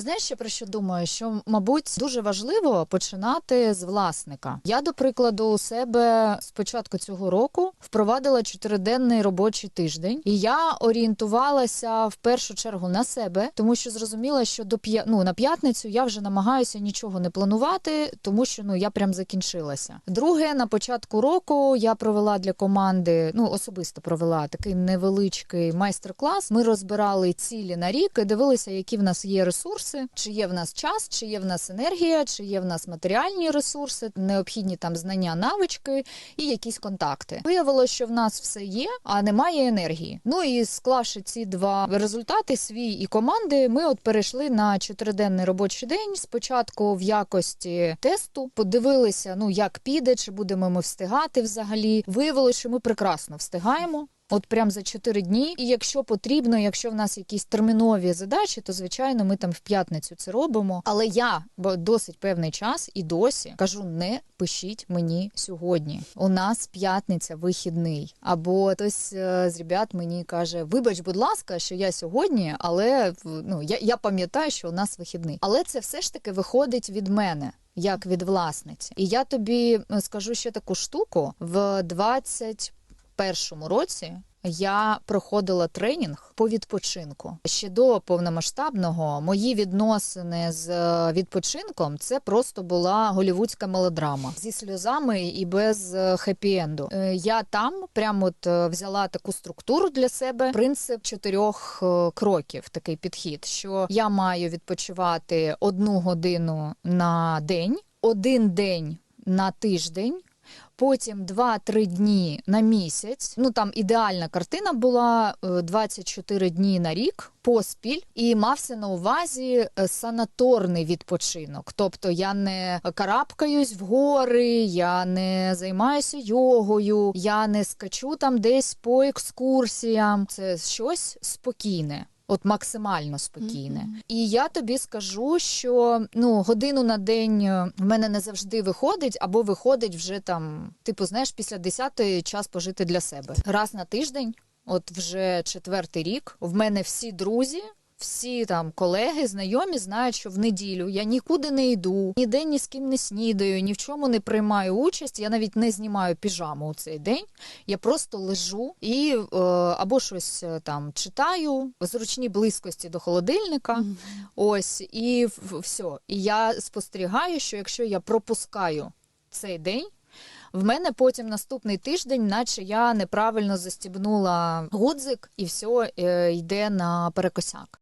Знаєш, ще про що думаю? Що, мабуть, дуже важливо починати з власника. Я, до прикладу, у себе з початку цього року впровадила чотириденний робочий тиждень, і я орієнтувалася в першу чергу на себе, тому що зрозуміла, що до п'я... ну, на п'ятницю я вже намагаюся нічого не планувати, тому що ну я прям закінчилася. Друге, на початку року я провела для команди, ну особисто провела такий невеличкий майстер-клас. Ми розбирали цілі на рік і дивилися, які в нас є ресурси, чи є в нас час, чи є в нас енергія, чи є в нас матеріальні ресурси, необхідні там знання, навички і якісь контакти. Виявилося, що в нас все є, а немає енергії. Ну і склавши ці два результати, свій і команди, ми от перейшли на чотириденний робочий день. Спочатку в якості тесту подивилися, ну як піде, чи будемо ми встигати взагалі. Виявилося, що ми прекрасно встигаємо. От прям за 4 дні. І якщо потрібно, якщо в нас якісь термінові задачі, то звичайно ми там в п'ятницю це робимо. Але я бо досить певний час і досі кажу: не пишіть мені сьогодні. У нас п'ятниця вихідний. Або хтось е, з ребят мені каже: Вибач, будь ласка, що я сьогодні, але ну я, я пам'ятаю, що у нас вихідний. Але це все ж таки виходить від мене. Як від власниці, і я тобі е, скажу ще таку штуку в 20 першому році я проходила тренінг по відпочинку. Ще до повномасштабного мої відносини з е, відпочинком це просто була голівудська мелодрама зі сльозами і без е, хеппі-енду. Е, Я там прямо от взяла таку структуру для себе. Принцип чотирьох кроків. Такий підхід, що я маю відпочивати одну годину на день, один день на тиждень. Потім 2-3 дні на місяць. Ну там ідеальна картина була е, 24 дні на рік поспіль, і мався на увазі е, санаторний відпочинок. Тобто я не карабкаюсь в гори, я не займаюся йогою, я не скачу там десь по екскурсіям. Це щось спокійне. От максимально спокійне, і я тобі скажу, що ну годину на день е, в мене не завжди виходить, або виходить вже там, типу, знаєш, після 10 час пожити для себе. Раз на тиждень, от вже четвертий рік, в мене всі друзі. Всі там колеги, знайомі знають, що в неділю я нікуди не йду, ніде ні з ким не снідаю, ні в чому не приймаю участь. Я навіть не знімаю піжаму у цей день. Я просто лежу і е, або щось е, там читаю в зручній близькості до холодильника. Ось і все. І я спостерігаю, що якщо я пропускаю цей день. В мене потім наступний тиждень, наче я неправильно застібнула гудзик, і все йде на перекосяк.